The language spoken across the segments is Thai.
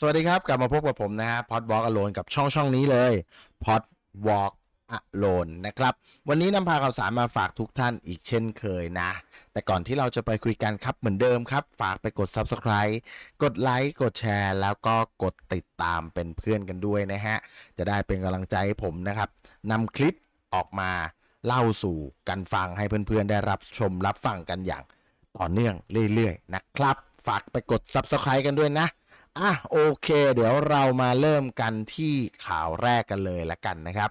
สวัสดีครับ กลับมาพบกับผมนะฮะพอดวอล์กอโลนกับช่องช่องนี้เลยพอดวอล์กอโลนนะครับ วันนี้นำพาข่าวสารมาฝากทุกท่านอีกเช่นเคยนะ แต่ก่อนที่เราจะไปคุยกันครับเหมือนเดิมครับ ฝากไปกด Subscribe กดไลค์กดแชร์ แล้วก็กดติดตามเป็นเพื่อนกันด้วยนะฮะ จะได้เป็นกำลังใจให้ผมนะครับนำคลิปออกมาเล่าสู่กันฟังให้เพื่อนๆ ได้รับชมรับฟังกันอย่างต่อเนื่องเรื่อยๆนะครับ ฝากไปกด Subscribe กันด้วยนะ อะโอเค เดี๋ยวเรามาเริ่มกันที่ข่าวแรกกันเลยละกันนะครับ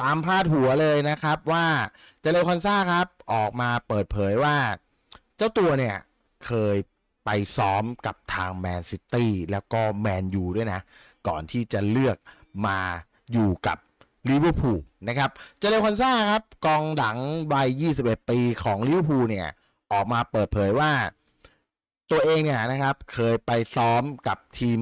ตามพาดหัวเลยนะครับว่าเจเลคอนซ่าครับออกมาเปิดเผยว่า เจ้าตัวเนี่ยเคยไปซ้อมกับทางแมนซิตี้แล้วก็แมนยูด้วยนะ ก่อนที่จะเลือกมาอยู่กับลิเวอร์พูลนะครับ เจเลคอนซ่าครับกองหลังวัย 21 ปีของลิเวอร์พูลเนี่ยออกมาเปิดเผยว่า ตัวเองเนี่ยนะครับเคยไปซ้อมกับทีม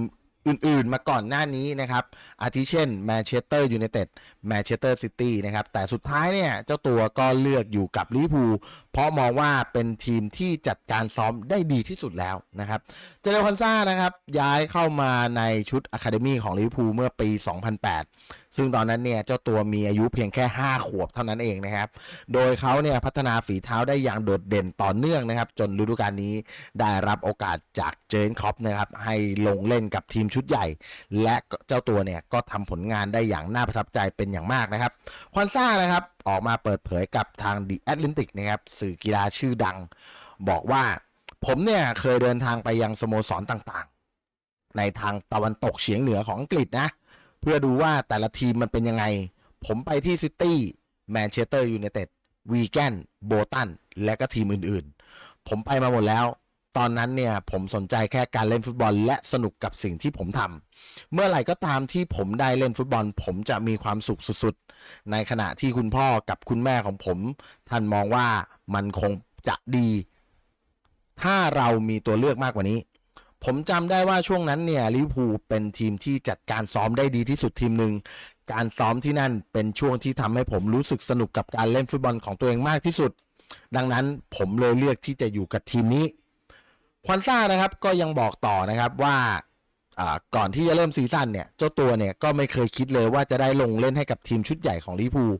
อื่นๆ มาก่อนหน้านี้นะครับ อาทิเช่นแมนเชสเตอร์ยูไนเต็ดแมนเชสเตอร์ซิตี้นะครับ แต่สุดท้ายเนี่ย เจ้าตัวก็เลือกอยู่กับลิเวอร์พูลเพราะมองว่าเป็นทีมที่จัดการซ้อมได้ดีที่สุดแล้วนะครับ เจเรคอนซ่านะครับ ย้ายเข้ามาในชุดอะคาเดมี่ของลิเวอร์พูลเมื่อปี 2008 ซึ่งตอนนั้นเนี่ยเจ้าตัวมีอายุเพียงแค่ 5 ขวบเท่านั้นเองนะครับ โดยเขาเนี่ยพัฒนาฝีเท้าได้อย่างโดดเด่นต่อเนื่องนะครับ จนฤดูกาลนี้ได้รับโอกาสจากเจนคอปนะครับให้ลงเล่นกับทีมชุดใหญ่ และเจ้าตัวเนี่ยก็ทำผลงานได้อย่างน่าประทับใจเป็นอย่างมากนะครับควอนซ่านะครับออกมาเปิดเผยกับทาง The Atlantic นะครับสื่อกีฬาชื่อดัง บอกว่าผมเนี่ยเคยเดินทางไปยังสโมสรต่างๆ ในทางตะวันตกเฉียงเหนือของอังกฤษนะเพื่อดูว่าแต่ละทีมมันเป็นยังไง ผมไปที่ซิตี้แมนเชสเตอร์ยูไนเต็ดวีแกนโบตันและก็ทีมอื่นๆ ผมไปมาหมดแล้ว ตอนนั้นเนี่ยผมสนใจแค่การเล่นฟุตบอล และสนุกกับสิ่งที่ผมทำเมื่อไหร่ก็ตามที่ผมได้เล่นฟุตบอล ผมจะมีความสุขสุดๆ ในขณะที่คุณพ่อกับคุณแม่ของผม ท่านมองว่ามันคงจะดี ถ้าเรามีตัวเลือกมากกว่านี้ ผมจำได้ว่าช่วงนั้นเนี่ยลิเวอร์พูลเป็นทีมที่จัดการซ้อมได้ดีที่สุดทีมหนึ่งการซ้อมที่นั่นเป็นช่วงที่ทำให้ผมรู้สึกสนุกกับการเล่นฟุตบอลของตัวเองมากที่สุด ดังนั้นผมเลยเลือกที่จะอยู่กับทีมนี้ควอนซ่านะครับก็ยังบอกต่อนะครับว่าอ่าก่อนที่จะเริ่มซีซั่นเนี่ยเจ้าตัวเนี่ยก็ไม่เคยคิดเลยว่าจะได้ลงเล่นให้กับทีมชุดใหญ่ของลิเวอร์พูล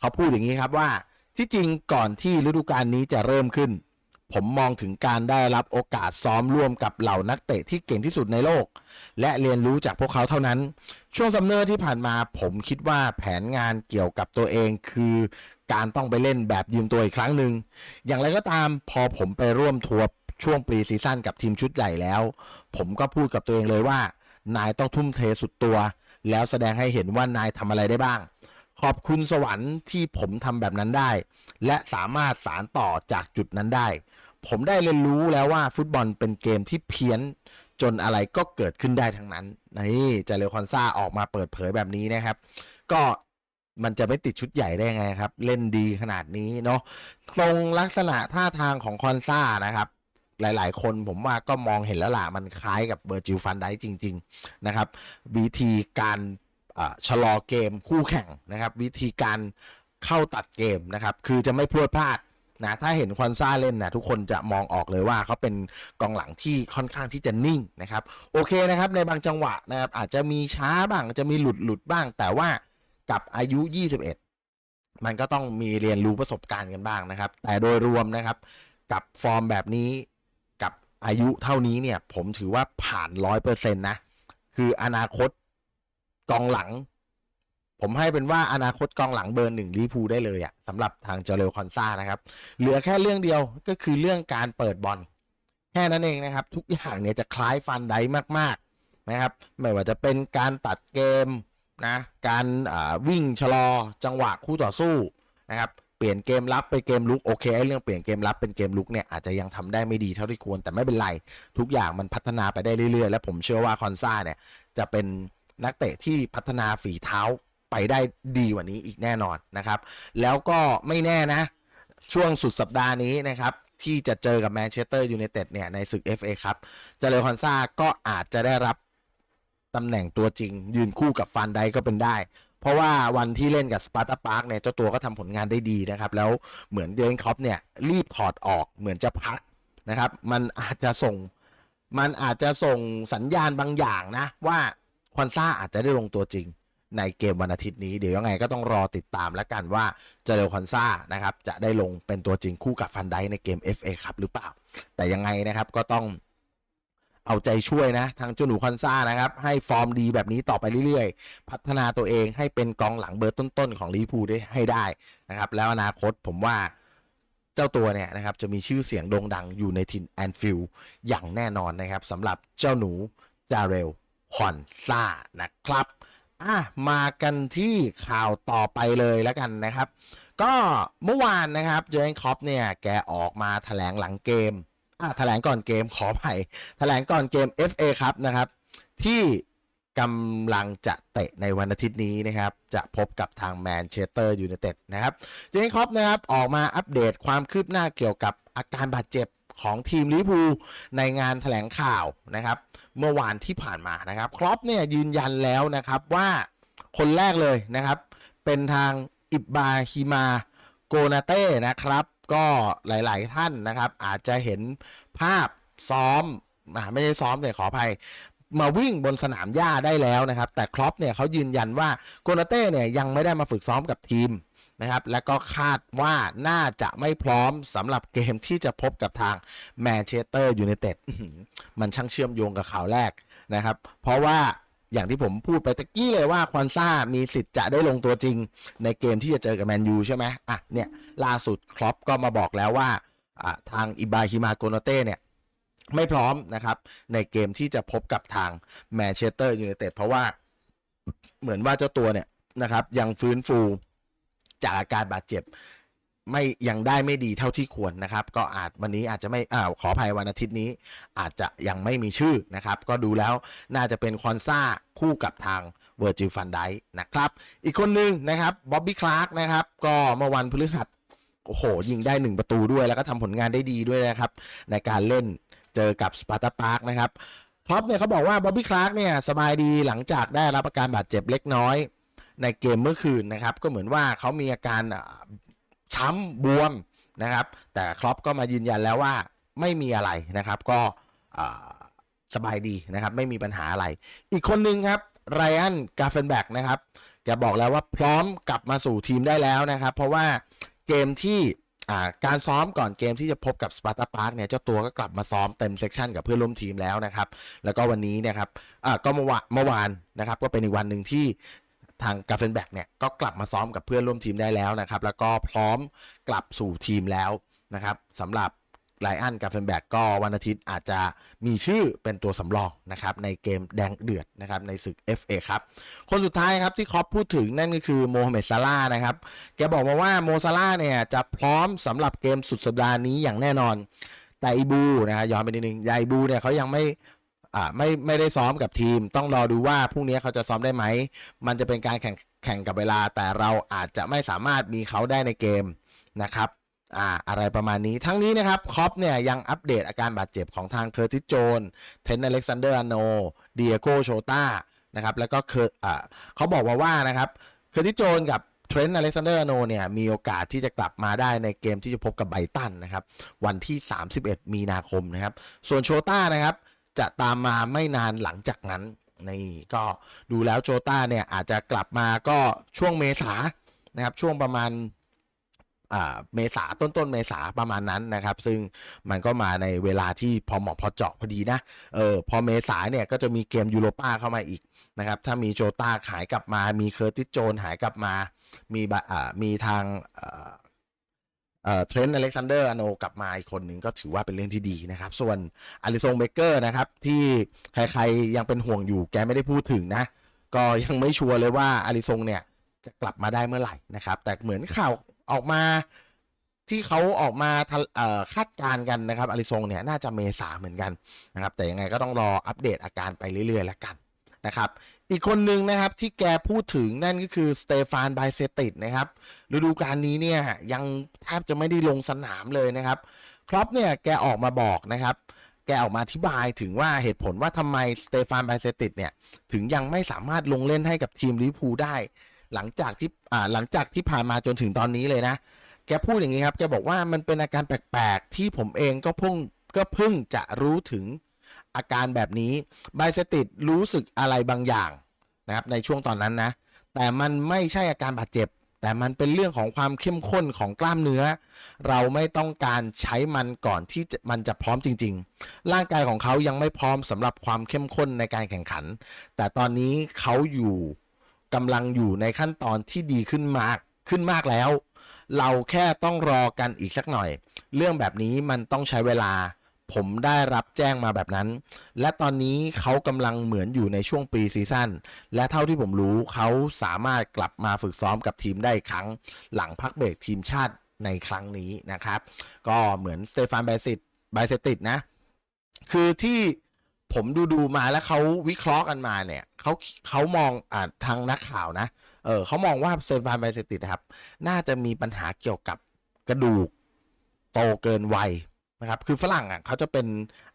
เขาพูดอย่างนี้ครับว่าที่จริงก่อนที่ฤดูกาลนี้จะเริ่มขึ้น ผมมองถึงการได้รับโอกาสซ้อมร่วมกับเหล่านักเตะที่เก่งที่สุดในโลก และเรียนรู้จากพวกเขาเท่านั้น ช่วงซัมเมอร์ที่ผ่านมาผมคิดว่าแผนงานเกี่ยวกับตัวเองคือการต้องไปเล่นแบบยืมตัวอีกครั้งหนึ่ง อย่างไรก็ตามพอผมไปร่วมทัวร์ช่วงปรีซีซั่นกับทีมชุดใหญ่แล้ว ผมก็พูดกับตัวเองเลยว่า นายต้องทุ่มเทสุดตัว แล้วแสดงให้เห็นว่านายทำอะไรได้บ้าง ขอบคุณสวรรค์ที่ผมทำแบบนั้นได้ และสามารถสารต่อจากจุดนั้นได้ ผมได้เรียนรู้แล้วว่าฟุตบอลเป็นเกมที่เพี้ยนจนอะไรก็เกิดขึ้นได้ทั้งนั้นนี่เจเลคอนซ่าออกมาเปิดเผยแบบนี้นะครับ ก็มันจะไม่ติดชุดใหญ่ได้ไงครับ เล่นดีขนาดนี้เนาะทรงลักษณะท่าทางของคอนซ่านะครับ หลายๆ คนผมว่าก็มองเห็นแล้วล่ะ มันคล้ายกับเบอร์จิลฟันได้จริง ๆ นะครับ วิธีการชะลอเกมคู่แข่งนะครับ วิธีการเข้าตัดเกมนะครับ คือจะไม่พลวดพลาด นะถ้าเห็นควอนซ่าเล่นนะทุกคนจะมองออกเลยว่าเขาเป็นกองหลังที่ค่อนข้างที่จะนิ่งนะครับโอเคนะครับในบางจังหวะนะครับอาจจะมีช้าบ้างจะมีหลุดหลุดบ้าง แต่ว่ากับอายุ 21 มันก็ต้องมีเรียนรู้ประสบการณ์กันบ้างนะครับ แต่โดยรวมนะครับ กับฟอร์มแบบนี้กับอายุเท่านี้เนี่ยผมถือว่าผ่านร้อยเปอร์เซ็นต์นะคืออนาคตกองหลัง ผมให้เป็นว่าอนาคตกองหลังเบอร์หนึ่งลิเวอร์พูได้เลยอะสำหรับทางเจเรลคอนซ่านะครับ เหลือแค่เรื่องเดียวก็คือเรื่องการเปิดบอลแค่นั้นเองนะครับ ทุกอย่างเนี่ยจะคล้ายฟันไดมากๆนะครับไม่ว่าจะเป็นการตัดเกมนะการวิ่งชะลอจังหวะคู่ต่อสู้นะครับเปลี่ยนเกมรับไปเกมลุกโอเคไอ้เรื่องเปลี่ยนเกมรับเป็นเกมลุกเนี่ยอาจจะยังทำได้ไม่ดีเท่าที่ควรแต่ไม่เป็นไร ทุกอย่างมันพัฒนาไปได้เรื่อยๆ และผมเชื่อว่าคอนซ่าเนี่ยจะเป็นนักเตะที่พัฒนาฝีเท้า ไปได้ดีกว่านี้อีกแน่นอนนะครับ แล้วก็ไม่แน่นะ ช่วงสุดสัปดาห์นี้นะครับ ที่จะเจอกับแมนเชสเตอร์ยูไนเต็ดเนี่ยในศึก FA ครับเจเลคอนซาก็อาจจะได้รับตำแหน่งตัวจริง ยืนคู่กับฟันไดก็เป็นได้ เพราะว่าวันที่เล่นกับสปาร์ตาปาร์กเนี่ยเจ้าตัวก็ทำผลงานได้ดีนะครับ แล้วเหมือนเดนคอปเนี่ยรีบถอดออกเหมือนจะพักนะครับ มันอาจจะส่งมันอาจจะส่งสัญญาณบางอย่างนะว่าควันซ่าอาจจะได้ลงตัวจริง ในเกมวันอาทิตย์นี้เดี๋ยวยังไงก็ต้องรอติดตามแล้วกันว่าเจเรลคอนซ่านะครับจะได้ลงเป็นตัวจริงคู่กับฟันไดในเกม FA ครับหรือเปล่า แต่ยังไงนะครับก็ต้องเอาใจช่วยนะทางเจ้าหนูคอนซ่านะครับ ให้ฟอร์มดีแบบนี้ต่อไปเรื่อยๆ พัฒนาตัวเองให้เป็นกองหลังเบอร์ต้นๆ ของลิพูได้ให้ได้นะครับ แล้วอนาคตผมว่าเจ้าตัวเนี่ยนะครับ จะมีชื่อเสียงโด่งดังอยู่ในถิ่นแอนฟิลด์อย่างแน่นอนนะครับสำหรับเจ้าหนูจาเรลคอนซ่านะครับ อะมากันที่ข่าวต่อไปเลยแล้วกันนะครับ ก็เมื่อวานนะครับเจอร์เกนคล็อปเนี่ย แกออกมาแถลงหลังเกมอะแถลงก่อนเกมขออภัยแถลงก่อนเกม FA ครับนะครับ ที่กำลังจะเตะในวันอาทิตย์นี้นะครับ จะพบกับทางแมนเชสเตอร์ยูไนเต็ดนะครับ เจอเกนคอปนะครับ ออกมาอัปเดตความคืบหน้าเกี่ยวกับอาการบาดเจ็บ ของทีมลิพูในงานแถลงข่าวนะครับ เมื่อวานที่ผ่านมานะครับครอปเนี่ยยืนยันแล้วนะครับว่าคนแรกเลยนะครับ เป็นทางอิบบาฮิมาโกนาเต้นะครับ ก็หลาย ๆ ท่านนะครับ อาจจะเห็นภาพซ้อมไม่ใช่ซ้อมแต่ขออภัยมาวิ่งบนสนามหญ้าได้แล้วนะครับ แต่ครอปเนี่ยเขายืนยันว่าโกนาเต้เนี่ยยังไม่ได้มาฝึกซ้อมกับทีม นะครับและก็คาดว่าน่าจะไม่พร้อมสำหรับเกมที่จะพบกับทางแมนเชสเตอร์ยูไนเต็ดมันช่างเชื่อมโยงกับข่าวแรกนะครับ เพราะว่าอย่างที่ผมพูดไปตะกี้เลยว่าควอนซ่ามีสิทธิ์จะได้ลงตัวจริง ในเกมที่จะเจอกับแมนยูใช่ไหมอะเนี่ยล่าสุดครอปก็มาบอกแล้วว่าอะทางอิบาฮิมาโกโนเต้เนี่ยไม่พร้อมนะครับ ในเกมที่จะพบกับทางแมนเชสเตอร์ยูไนเต็ดเพราะว่าเหมือนว่าเจ้าตัวเนี่ยนะครับยังฟื้นฟู จากอาการบาดเจ็บ ไม่ยังได้ไม่ดีเท่าที่ควรนะครับ ก็อาจวันนี้อาจจะไม่อ่าขออภัยวันอาทิตย์นี้ อาจจะยังไม่มีชื่อนะครับ ก็ดูแล้วน่าจะเป็นคอนซ่าคู่กับทางเวอร์จิลฟันไดนะครับ อีกคนหนึ่งนะครับบ๊อบบี้คลาร์กนะครับก็เมื่อวันพฤหัสโอ้โห ยิงได้ 1 ประตูด้วยแล้วก็ทำผลงานได้ดีด้วยนะครับ ในการเล่นเจอกับสปาร์ตาปาร์กนะครับครอปเนี่ยเขาบอกว่าบ๊อบบี้คลาร์กเนี่ยสบายดีหลังจากได้รับอาการบาดเจ็บเล็กน้อย ในเกมเมื่อคืนนะครับ ก็เหมือนว่าเขามีอาการช้ำบวมนะครับ แต่ครอปก็มายืนยันแล้วว่าไม่มีอะไรนะครับ ก็สบายดีนะครับ ไม่มีปัญหาอะไร อีกคนหนึ่งครับไรอันกาเฟนแบกนะครับแกบอกแล้วว่าพร้อมกลับมาสู่ทีมได้แล้วนะครับ เพราะว่าเกมที่การซ้อมก่อนเกมที่จะพบกับสปาร์ตาปาร์กเนี่ยเจ้าตัวก็กลับมาซ้อมเต็มเซกชันกับเพื่อนร่วมทีมแล้วนะครับ แล้วก็วันนี้เนะครับก็เมื่อวานเมื่อวานนะครับ ก็เป็นอีกวันหนึ่งที่ ทางกาเฟนแบกเนี่ยก็กลับมาซ้อมกับเพื่อนร่วมทีมได้แล้วนะครับ แล้วก็พร้อมกลับสู่ทีมแล้วนะครับสำหรับไลอันกาเฟนแบกก็วันอาทิตย์อาจจะมีชื่อเป็นตัวสำรองนะครับในเกมแดงเดือดนะครับในศึก FA ครับ คนสุดท้ายครับที่คอปพูดถึงนั่นก็คือโมฮัมเหม็ดซาลาห์นะครับ แกบอกมาว่าโมซาลาห์เนี่ยจะพร้อมสำหรับเกมสุดสัปดาห์นี้อย่างแน่นอนแต่อีบูนะฮะย้อนไปนิดนึงยายบูเนี่ยเขายังไม่ อ่าไม่ไม่ได้ซ้อมกับทีม ต้องรอดูว่าพรุ่งนี้เขาจะซ้อมได้ไหม มันจะเป็นการแข่งแข่งกับเวลา แต่เราอาจจะไม่สามารถมีเขาได้ในเกมนะครับอ่าอะไรประมาณนี้ทั้งนี้นะครับคอปเนี่ยยังอัปเดตอาการบาดเจ็บของทางเคอร์ติสโจนเทนอเล็กซานเดอร์อโนเดียโกโชตานะครับแล้วก็เคอร์อ่าเขาบอกมาว่านะครับเคอร์ติสโจนกับเทรนต์อเล็กซานเดอร์อโนเนี่ยมีโอกาสที่จะกลับมาได้ในเกมที่จะพบกับไบตันนะครับวันที่ 31 มีนาคมนะครับส่วนโชต้านะครับ จะตามมาไม่นานหลังจากนั้นนี่ก็ดูแล้วโชต้าเนี่ยอาจจะกลับมาก็ช่วงเมษานะครับช่วงประมาณอ่าเมษาต้นต้นๆเมษาประมาณนั้นนะครับ ซึ่งมันก็มาในเวลาที่พอเหมาะพอเจาะพอดีนะเออพอเมษาเนี่ยก็จะมีเกมยูโรป้าเข้ามาอีกนะครับ ถ้ามีโจต้าหายกลับมา มีเคอร์ติสโจนหายกลับมา มีบะอ่ามีทางอ่อ เทรนต์อเล็กซานเดอร์อโนกลับมาอีกคนหนึ่งก็ถือว่าเป็นเรื่องที่ดีนะครับ ส่วนอาริซงเบเกอร์นะครับ ที่ใครๆยังเป็นห่วงอยู่แกไม่ได้พูดถึงนะ ก็ยังไม่ชัวร์เลยว่าอาริซงเนี่ยจะกลับมาได้เมื่อไหร่นะครับ แต่เหมือนข่าวออกมาที่เขาออกมาทะเอ่อคาดการณ์กันนะครับอาริซงเนี่ยน่าจะเมษาเหมือนกันนะครับ แต่ยังไงก็ต้องรออัปเดตอาการไปเรื่อยๆแล้วกันนะครับ อีกคนหนึ่งนะครับที่แกพูดถึงนั่นก็คือสเตฟานไบเซติดนะครับฤดูกาลนี้เนี่ยยังแทบจะไม่ได้ลงสนามเลยนะครับครอปเนี่ยแกออกมาบอกนะครับ แกออกมาอธิบายถึงว่าเหตุผลว่าทำไมสเตฟานไบเซติดเนี่ยถึงยังไม่สามารถลงเล่นให้กับทีมลิพูได้ หลังจากที่อ่าหลังจากที่ผ่านมาจนถึงตอนนี้เลยนะ แกพูดอย่างนี้ครับ แกบอกว่ามันเป็นอาการแปลกๆ ที่ผมเองก็เพิ่งก็เพิ่งจะรู้ถึงอาการแบบนี้ไบเซติดรู้สึกอะไรบางอย่าง นะครับในช่วงตอนนั้นนะ แต่มันไม่ใช่อาการบาดเจ็บ แต่มันเป็นเรื่องของความเข้มข้นของกล้ามเนื้อ เราไม่ต้องการใช้มันก่อนที่มันจะพร้อมจริง ๆ ร่างกายของเขายังไม่พร้อมสำหรับความเข้มข้นในการแข่งขัน แต่ตอนนี้เขาอยู่กำลังอยู่ในขั้นตอนที่ดีขึ้นมากขึ้นมากแล้ว เราแค่ต้องรอกันอีกสักหน่อย เรื่องแบบนี้มันต้องใช้เวลา ผมได้รับแจ้งมาแบบนั้น และตอนนี้เขากำลังเหมือนอยู่ในช่วงปีซีซั่นและเท่าที่ผมรู้เขาสามารถกลับมาฝึกซ้อมกับทีมได้อีกครั้ง หลังพักเบรกทีมชาติในครั้งนี้นะครับ ก็เหมือนสเตฟานไบซิตไบเซติดนะ คือที่ผมดูดูมาแล้วเขาวิเคราะห์กันมาเนี่ยเขาเขามองอ่าทางนักข่าวนะ เออเขามองว่าเตฟานไบเซติดครับ น่าจะมีปัญหาเกี่ยวกับกระดูกโตเกินวัย นะครับคือฝรั่งอะเขาจะเป็น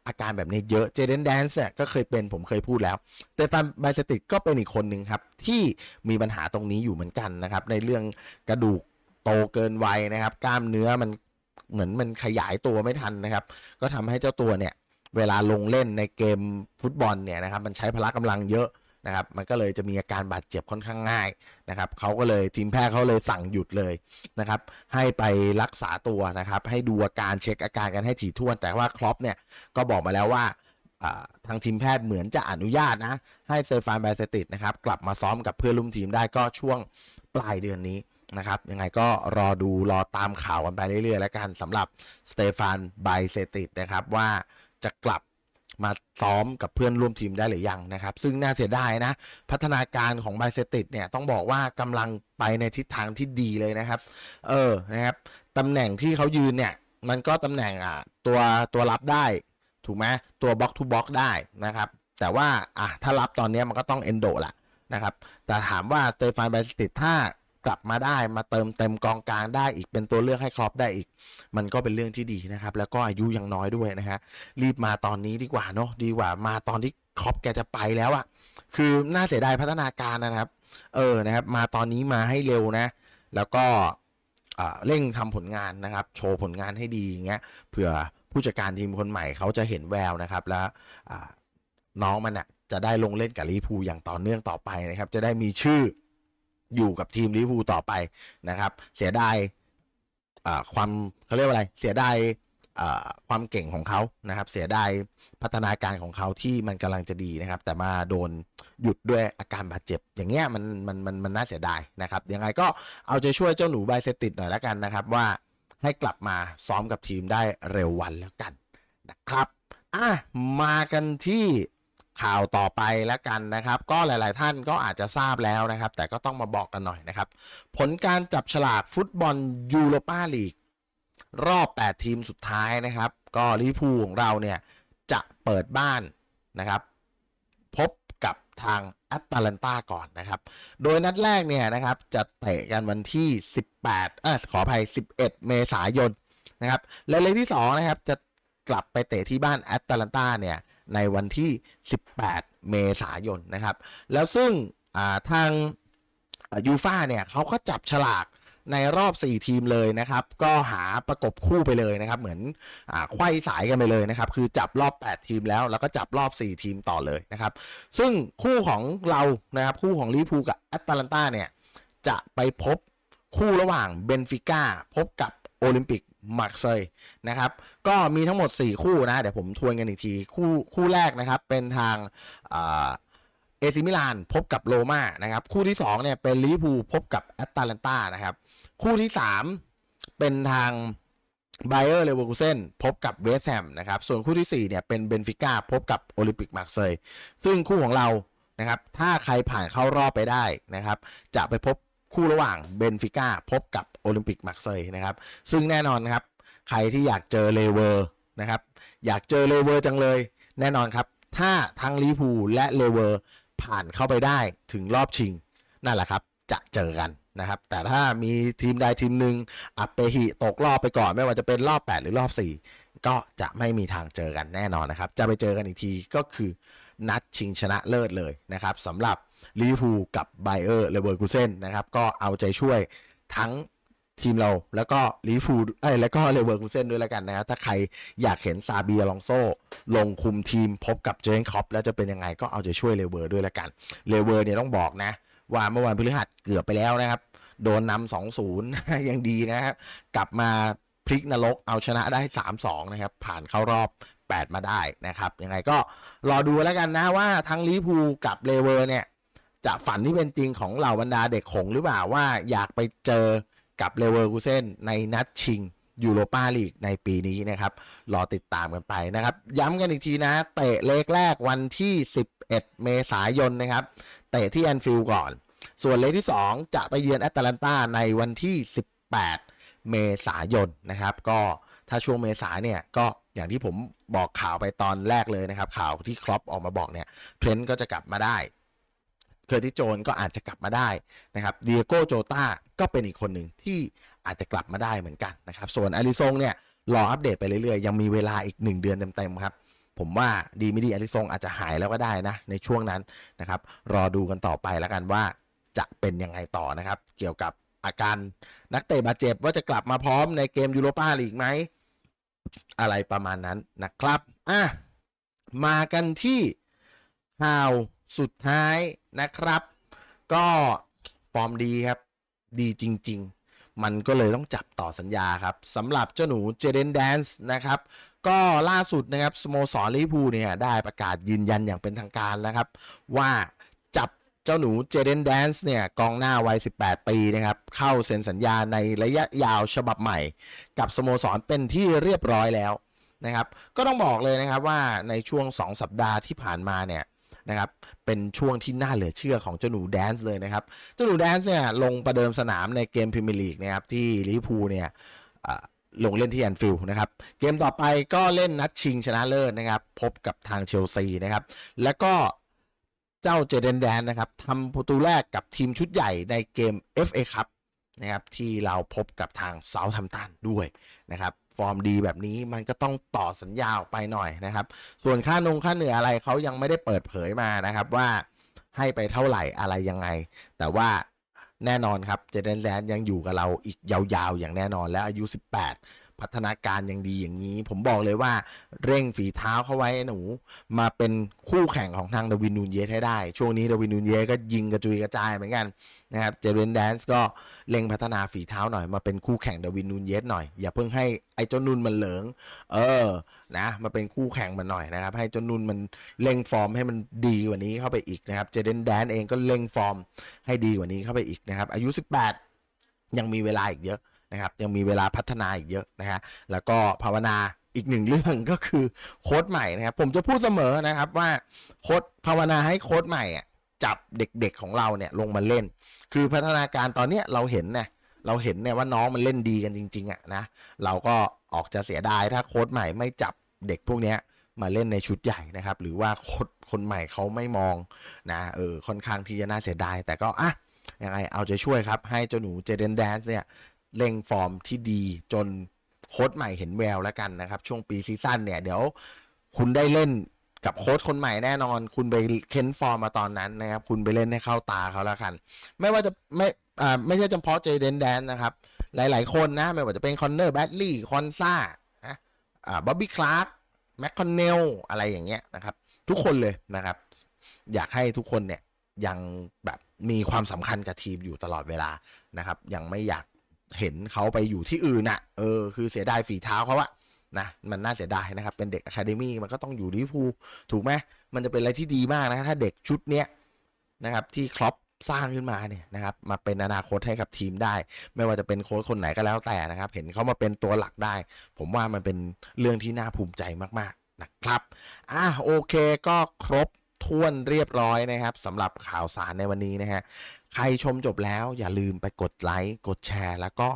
อาการแบบนี้เยอะเจเดนแดนส์ก็เคยเป็นผมเคยพูดแล้วเตฟานไบเซติดก็เป็นอีกคนหนึ่งครับ ที่มีปัญหาตรงนี้อยู่เหมือนกันนะครับ ในเรื่องกระดูกโตเกินวัยนะครับ กล้ามเนื้อมันเหมือนมันขยายตัวไม่ทันนะครับ ก็ทำให้เจ้าตัวเนี่ย เวลาลงเล่นในเกมฟุตบอลเนี่ยนะครับ มันใช้พละกำลังเยอะ นะครับมันก็เลยจะมีอาการบาดเจ็บค่อนข้างง่ายนะครับเขาก็เลยทีมแพทย์เขาเลยสั่งหยุดเลยนะครับให้ไปรักษาตัวนะครับให้ดูอาการเช็คอาการกันให้ถี่ถ้วน แต่ว่าครอปเนี่ยก็บอกมาแล้วว่าทางทีมแพทย์เหมือนจะอนุญาตนะ ให้เซฟานไบเซติดนะครับกลับมาซ้อมกับเพื่อนร่วมทีมได้ก็ช่วงปลายเดือนนี้นะครับยังไงก็รอดูรอตามข่าวกันไปเรื่อยๆ แล้วกันสำหรับสเตฟานไบเซติดนะครับว่าจะกลับ มาซ้อมกับเพื่อนร่วมทีมได้หรือยังนะครับ ซึ่งน่าเสียดายนะ พัฒนาการของไบเซติดเนี่ยต้องบอกว่ากำลังไปในทิศทางที่ดีเลยนะครับ เออนะครับตำแหน่งที่เขายืนเนี่ย มันก็ตำแหน่งอะตัวตัวรับได้ ถูกไหมตัวบล็อกทูบล็อกได้นะครับ แต่ว่าอะถ้ารับตอนนี้มันก็ต้องเอนโดแหละนะครับ แต่ถามว่าเตฟานไบเซติดถ้า กลับมาได้มาเติมเต็มกองกลางได้อีกเป็นตัวเลือกให้ครอปได้อีก มันก็เป็นเรื่องที่ดีนะครับ แล้วก็อายุยังน้อยด้วยนะฮะรีบมาตอนนี้ดีกว่าเนาะดีกว่ามาตอนที่ครอปแกจะไปแล้วอะคือน่าเสียดายพัฒนาการนะครับ เออนะครับ มาตอนนี้มาให้เร็วนะ แล้วก็เร่งทำผลงานนะครับ โชว์ผลงานให้ดีอย่างเงี้ยเผื่อผู้จัดการทีมคนใหม่เขาจะเห็นแววนะครับ แล้วน้องมันอะจะได้ลงเล่นกับลิพูอย่างต่อเนื่องต่อไปนะครับ จะได้มีชื่อ อยู่กับทีมลิเวอร์พูลต่อไปนะครับ เสียดายความเขาเรียกว่าอะไร เสียดายความเก่งของเขานะครับ เสียดายพัฒนาการของเขาที่มันกำลังจะดีนะครับ แต่มาโดนหยุดด้วยอาการบาดเจ็บ อย่างเงี้ยมันมันมันมันน่าเสียดายนะครับ ยังไงก็เอาใจช่วยเจ้าหนูไบเซติดหน่อยแล้วกันนะครับ ว่าให้กลับมาซ้อมกับทีมได้เร็ววันแล้วกันนะครับ อะมากันที่ ข่าวต่อไปแล้วกันนะครับ ก็หลาย ๆ ท่านก็อาจจะทราบแล้วนะครับ แต่ก็ต้องมาบอกกันหน่อยนะครับ ผลการจับฉลากฟุตบอลยูโรปาลีกรอบ 8 ทีมสุดท้ายนะครับ ก็ลิพูของเราเนี่ยจะเปิดบ้านนะครับ พบกับทางแอตแลนตาก่อนนะครับ โดยนัดแรกเนี่ยนะครับจะเตะกันวันที่ 18เออขออภัย 11 เมษายนนะครับและเลขที่2นะครับจะกลับไปเตะที่บ้านแอตแลนตาเนี่ย ในวันที่ 18 เมษายนนะครับ แล้วซึ่งาทางยูฟ่าเนี่ยเขาก็จับฉลากในรอบ 4 ทีมเลยนะครับ ก็หาประกบคู่ไปเลยนะครับ เหมือนอ่าไข้สายกันไปเลยนะครับ คือจับรอบ 8 ทีมแล้ว แล้วก็จับรอบ 4 ทีมต่อเลยนะครับ ซึ่งคู่ของเรานะครับ คู่ของลิเวอร์พูลกับแอตแลนตาเนี่ย จะไปพบคู่ระหว่างเบนฟิก้าพบกับโอลิมปิก มาร์เซยนะครับ ก็มีทั้งหมด 4 คู่นะ เดี๋ยวผมทวนกันอีกที คู่คู่แรกนะครับ เป็นทางเอซิมิลานพบกับโรม่านะครับ คู่ที่2เนี่ยเป็นลิเวอร์พูลพบกับแอตแลนตานะครับ คู่ที่ 3 เป็นทางไบเออร์เลเวอร์คูเซนพบกับเวสแฮมนะครับ ส่วนคู่ที่ 4 เนี่ยเป็นเบนฟิก้าพบกับโอลิมปิกมาร์เซยซึ่งคู่ของเรานะครับ ถ้าใครผ่านเข้ารอบไปได้นะครับ จะไปพบ คู่ระหว่างเบนฟิก้าพบกับโอลิมปิกมาร์เซยนะครับ ซึ่งแน่นอนครับ ใครที่อยากเจอเลเวอร์นะครับ อยากเจอเลเวอร์จังเลย แน่นอนครับ ถ้าทั้งลิพูลและเลเวอร์ผ่านเข้าไปได้ถึงรอบชิง นั่นแหละครับ จะเจอกันนะครับ แต่ถ้ามีทีมใดทีมหนึ่งอัปเปหิตกรอบไปก่อนไม่ว่าจะเป็นรอบ 8 หรือรอบ 4 ก็จะไม่มีทางเจอกันแน่นอนนะครับ จะไปเจอกันอีกทีก็คือนัดชิงชนะเลิศเลยนะครับสำหรับ ลิเวอร์พูลกับไบเออร์เลเวอร์คูเซนนะครับก็เอาใจช่วยทั้งทีมเราแล้วก็ลิเวอร์พูเอ้ยแล้วก็เลเวอร์คูเซนด้วยแล้วกันนะครับ ถ้าใครอยากเห็นซาบีอลองโซลงคุมทีมพบกับเจอร์เกนคอปแล้วจะเป็นยังไงก็เอาใจช่วยเลเวอร์ด้วยแล้วกันเลเวอร์เนี่ยต้องบอกนะ ว่าเมื่อวันพฤหัสเกือบไปแล้วนะครับ โดนนำสองศูนย์ยังดีนะครับ กลับมาพลิกนรกเอาชนะได้ 3-2 นะครับ ผ่านเข้ารอบ 8 มาได้นะครับ ยังไงก็รอดูแล้วกันนะว่าทั้งลิเวอร์พูกับเลเวอร์เนี่ย จะฝันที่เป็นจริงของเหล่าบรรดาเด็กขงหรือเปล่าว่าอยากไปเจอกับเลเวอร์คูเซนในนัดชิงยูโรปาลีกในปีนี้นะครับ รอติดตามกันไปนะครับ ย้ำกันอีกทีนะ เตะเลกแรกวันที่ 11 เมษายนนะครับ เตะที่แอนฟิลด์ก่อน ส่วนเลกที่ 2 จะไปเยือนแอตแลนตาในวันที่ 18 เมษายนนะครับ ก็ถ้าช่วงเมษาเนี่ยก็อย่างที่ผมบอกข่าวไปตอนแรกเลยนะครับ ข่าวที่ครอปออกมาบอกเนี่ยเทรนต์ก็จะกลับมาได้ เคอร์ติโจนก็อาจจะกลับมาได้นะครับเดียโกโจตาก็เป็นอีกคนหนึ่งที่อาจจะกลับมาได้เหมือนกันนะครับส่วนอาริซงเนี่ยรออัปเดตไปเรื่อยๆ ยังมีเวลาอีก 1 เดือนเต็มๆครับ ผมว่าดีไม่ดีอาริซงอาจจะหายแล้วก็ได้นะ ในช่วงนั้นนะครับ รอดูกันต่อไปแล้วกันว่าจะเป็นยังไงต่อนะครับ เกี่ยวกับอาการนักเตะบาดเจ็บว่าจะกลับมาพร้อมในเกมยูโรปาลีกไหม อะไรประมาณนั้นนะครับ อะ มากันที่ข่าว สุดท้ายนะครับ ก็ฟอร์มดีครับ ดีจริง ๆ มันก็เลยต้องจับต่อสัญญาครับสำหรับเจ้าหนูเจเดนแดนส์นะครับก็ล่าสุดนะครับสโมสรลิพูเนี่ยได้ประกาศยืนยันอย่างเป็นทางการแล้วครับ ว่าจับเจ้าหนูเจเดนแดนส์เนี่ยกองหน้าวัย 18 ปีนะครับเข้าเซ็นสัญญาในระยะยาวฉบับใหม่ กับสโมสรเป็นที่เรียบร้อยแล้วนะครับ ก็ต้องบอกเลยนะครับว่าในช่วง 2 สัปดาห์ที่ผ่านมาเนี่ย นะครับเป็นช่วงที่น่าเหลือเชื่อของเจ้าหนูแดนส์เลยนะครับเจ้าหนูแดนส์เนี่ยลงประเดิมสนามในเกมพรีเมียร์ลีกนะครับที่ลิเวอร์พูลเนี่ยลงเล่นที่แอนฟิลด์นะครับ เกมต่อไปก็เล่นนัดชิงชนะเลิศนะครับ พบกับทางเชลซีนะครับ แล้วก็เจ้าเจเดนแดนนะครับทำประตูแรกกับทีมชุดใหญ่ในเกม FA ครับนะครับที่เราพบกับทางเซาท์ทัมตันด้วยนะครับ ฟอร์มดีแบบนี้มันก็ต้องต่อสัญญาออกไปหน่อยนะครับ ส่วนค่านงค่าเหนืออะไรเขายังไม่ได้เปิดเผยมานะครับว่าให้ไปเท่าไหร่อะไรยังไง แต่ว่าแน่นอนครับเจเดนแดนยังอยู่กับเราอีกยาวๆ อย่างแน่นอนและอายุ 18 พัฒนาการยังดีอย่างนี้ ผมบอกเลยว่าเร่งฝีเท้าเข้าไว้หนู มาเป็นคู่แข่งของทางดาวินนูนเยสให้ได้ ช่วงนี้ดาวินนูนเยสก็ยิงกระจุยกระจายเหมือนกันนะครับเจเดนแดนส์ก็เร่งพัฒนาฝีเท้าหน่อยมาเป็นคู่แข่งดาวินนูนเยสหน่อย อย่าเพิ่งให้ไอ้เจ้านุนมันเหลิงเออนะมาเป็นคู่แข่งมันหน่อยนะครับ ให้เจ้านุนมันเร่งฟอร์มให้มันดีกว่านี้เข้าไปอีกนะครับเจเดนแดนเองก็เร่งฟอร์มให้ดีกว่านี้เข้าไปอีกนะครับอายุ 18 ยังมีเวลาอีกเยอะ นะครับยังมีเวลาพัฒนาอีกเยอะนะฮะแล้วก็ภาวนาอีกหนึ่งเรื่องก็คือโค้ดใหม่นะครับ ผมจะพูดเสมอนะครับว่าโค้ดภาวนาให้โค้ดใหม่อะจับเด็กๆของเราเนี่ยลงมาเล่น คือพัฒนาการตอนเนี้ยเราเห็นเนี่ยเราเห็นเนี่ยว่าน้องมันเล่นดีกันจริง ๆอะนะเราก็ออกจะเสียดายถ้าโค้ดใหม่ไม่จับเด็กพวกเนี้ยมาเล่นในชุดใหญ่นะครับ หรือว่าโค้ดคนใหม่เขาไม่มองนะเออค่อนข้างที่จะน่าเสียดายแต่ก็อะยังไงเอาใจช่วยครับให้เจ้าหนูเจเดนแดนส์เนี่ย เร่งฟอร์มที่ดีจนโค้ดใหม่เห็นแววแล้วกันนะครับ ช่วงปีซีซั่นเนี่ย เดี๋ยวคุณได้เล่นกับโค้ดคนใหม่แน่นอน คุณไปเค้นฟอร์มมาตอนนั้นนะครับ คุณไปเล่นให้เข้าตาเขาแล้วกัน ไม่ว่าจะไม่อ่าไม่ใช่เฉพาะเจเดนแดนนะครับ หลาย ๆ คนนะ ไม่ว่าจะเป็นคอนเนอร์แบดลี่คอนซ่านะอ่าบ๊อบบี้คลาร์กแมคคอนเนลอะไรอย่างเงี้ยนะครับ ทุกคนเลยนะครับ อยากให้ทุกคนเนี่ยยังแบบมีความสำคัญกับทีมอยู่ตลอดเวลานะครับ ยังไม่อยาก เห็นเขาไปอยู่ที่อื่นน่ะเออคือเสียดายฝีเท้าเขาอะนะมันน่าเสียดายนะครับ เป็นเด็กอะคาเดมี่มันก็ต้องอยู่ลิเวอร์พูลถูกไหมมันจะเป็นอะไรที่ดีมากนะถ้าเด็กชุดเนี้ยนะครับที่ครอปสร้างขึ้นมาเนี่ยนะครับมาเป็นอนาคตให้กับทีมได้ ไม่ว่าจะเป็นโค้ชคนไหนก็แล้วแต่นะครับ เห็นเขามาเป็นตัวหลักได้ ผมว่ามันเป็นเรื่องที่น่าภูมิใจมากๆนะครับอะโอเคก็ครบ ถ้วนเรียบร้อยนะครับสำหรับข่าวสารในวันนี้นะฮะใครชมจบแล้วอย่าลืมไปกดไลค์กดแชร์ แล้วก็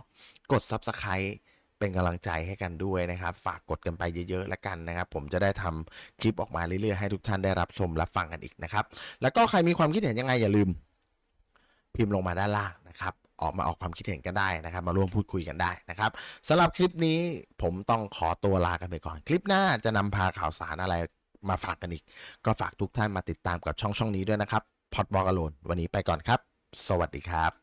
กด Subscribe เป็นกำลังใจให้กันด้วยนะครับ ฝากกดกันไปเยอะๆแล้วกันนะครับ ผมจะได้ทำคลิปออกมาเรื่อยๆให้ทุกท่านได้รับชมรับฟังกันอีกนะครับ แล้วก็ใครมีความคิดเห็นยังไงอย่าลืม พิมพ์ลงมาด้านล่างนะครับออกมาออกความคิดเห็นกันได้นะครับ มาร่วมพูดคุยกันได้นะครับสำหรับคลิปนี้ผมต้องขอตัวลากันไปก่อน คลิปหน้าจะนำพาข่าวสารอะไร มาฝากกันอีก ก็ฝากทุกท่านมาติดตามกับช่องช่องนี้ด้วยนะครับพอดบอกอโลนวันนี้ไปก่อนครับ สวัสดีครับ